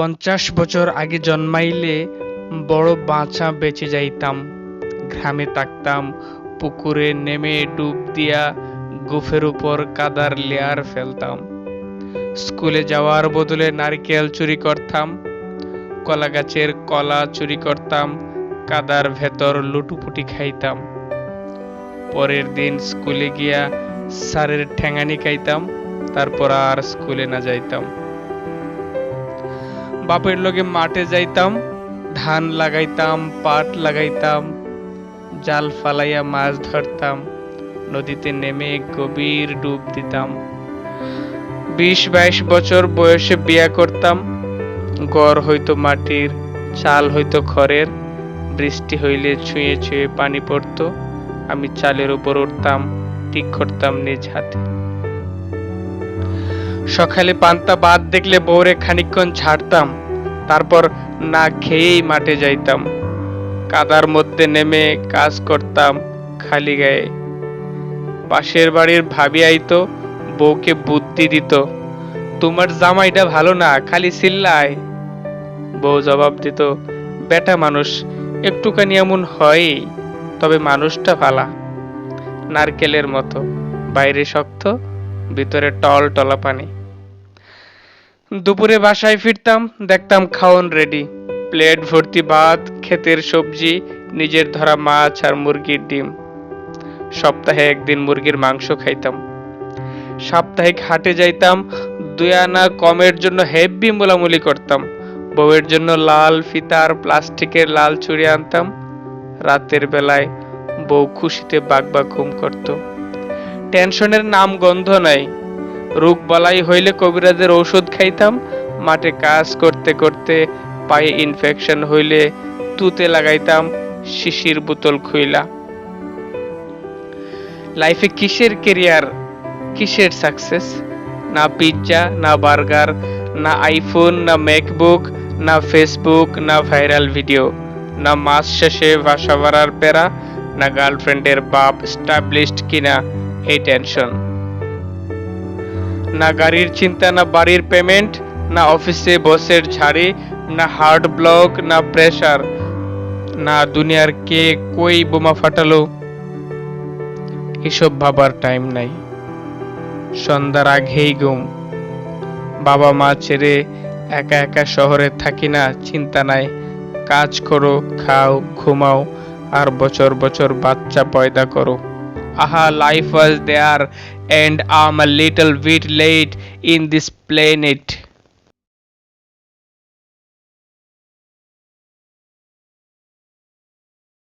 পঞ্চাশ বছর আগে জন্মাইলে বড় বাঁচা বেঁচে যাইতাম। ঘামে তাকতাম পুকুরে নেমে ডুব দিয়া গোফের উপর কাদার লেয়ার ফেলতাম। স্কুলে যাওয়ার বদলে নারকেল চুরি করতাম কলা গাছের কলা চুরি করতাম, কাদার ভেতর লুটুপুটি খাইতাম। পরের দিন স্কুলে গিয়া স্যারের ঠ্যাঙানি খাইতাম, তারপর আর স্কুলে না যাইতাম। বাপের লগে মাঠে যাইতাম, ধান লাগাইতাম, পাট লাগাইতাম, জাল ফালাইয়া মাছ ধরতাম, নদীতে নেমে গভীর ডুব দিতাম। বিশ বাইশ বছর বয়সে বিয়া করতাম, গড় হইতো মাটির, চাল হইতো খড়ের, বৃষ্টি হইলে ছুঁয়ে ছুঁয়ে পানি পড়তো, আমি চালের উপর উঠতাম, ঠিক করতাম নিজ হাতে। সকালে পান্তা ভাত দেখলে বউরে খানিকক্ষণ ছাড়তাম তারপর না খেয়েই মাঠে যাইতাম। কাদার মধ্যে নেমে কাজ করতাম খালি গায়ে। পাশের বাড়ির ভাবি আইতো, বউকে বুদ্ধি দিত, তোমার জামাইটা ভালো না, খালি চিল্লায়। বউ জবাব দিত, বেটা মানুষ, একটুখানি এমন হয়ই, তবে মানুষটা ভালা। নারকেলের মতো, বাইরে শক্ত, ভিতরে টল টলা পানি। দুপুরে বাসায় ফিরতাম, দেখতাম খাওন রেডি প্লেট, ভর্তি ভাত, ক্ষেতের সবজি, নিজের ধরা মাছ আর মুরগির ডিম। সপ্তাহে একদিন মুরগির মাংস খাইতাম। সাপ্তাহিক হাটে যাইতাম, দুই আনা কমের জন্য হেভি মোলামুলি করতাম। বউয়ের জন্য লাল ফিতার প্লাস্টিকের লাল ছুরি আনতাম। রাতের বেলায় বউ খুশিতে বাগবা ঘুম করত। টেনশনের নাম গন্ধ নাই। রোগ বালাই হইলে কবিরাজের ঔষধ খাইতাম, মাঠে কাজ করতে করতে পায়ে ইনফেকশন হইলে তুতে লাগাইতাম, শিশির বোতল খুইলা। লাইফে কিসের কেরিয়ার কিসের সাকসেস না পিৎজা না বার্গার না আইফোন না ম্যাকবুক না ফেসবুক না ভাইরাল ভিডিও না মাস শেষে বাসা ভাড়ার প্যারা, না গার্লফ্রেন্ডের বাপ স্টাবলিশড কিনা, এই টেনশন না গাড়ির চিন্তা, না বাড়ির পেমেন্ট না অফিসে বসের ঝাড়ি, না হার্ট ব্লক না প্রেসার না দুনিয়ার কে কই বোমা ফাটালো। এসব ভাবার টাইম নাই। সন্ধ্যার আগেই ঘুম। বাবা মা ছেড়ে একা একা শহরে থাকি না, চিন্তা নাই। কাজ করো, খাও, ঘুমাও, আর বছর বছর বাচ্চা পয়দা করো। aha life was there and I'm a little bit late in this planet.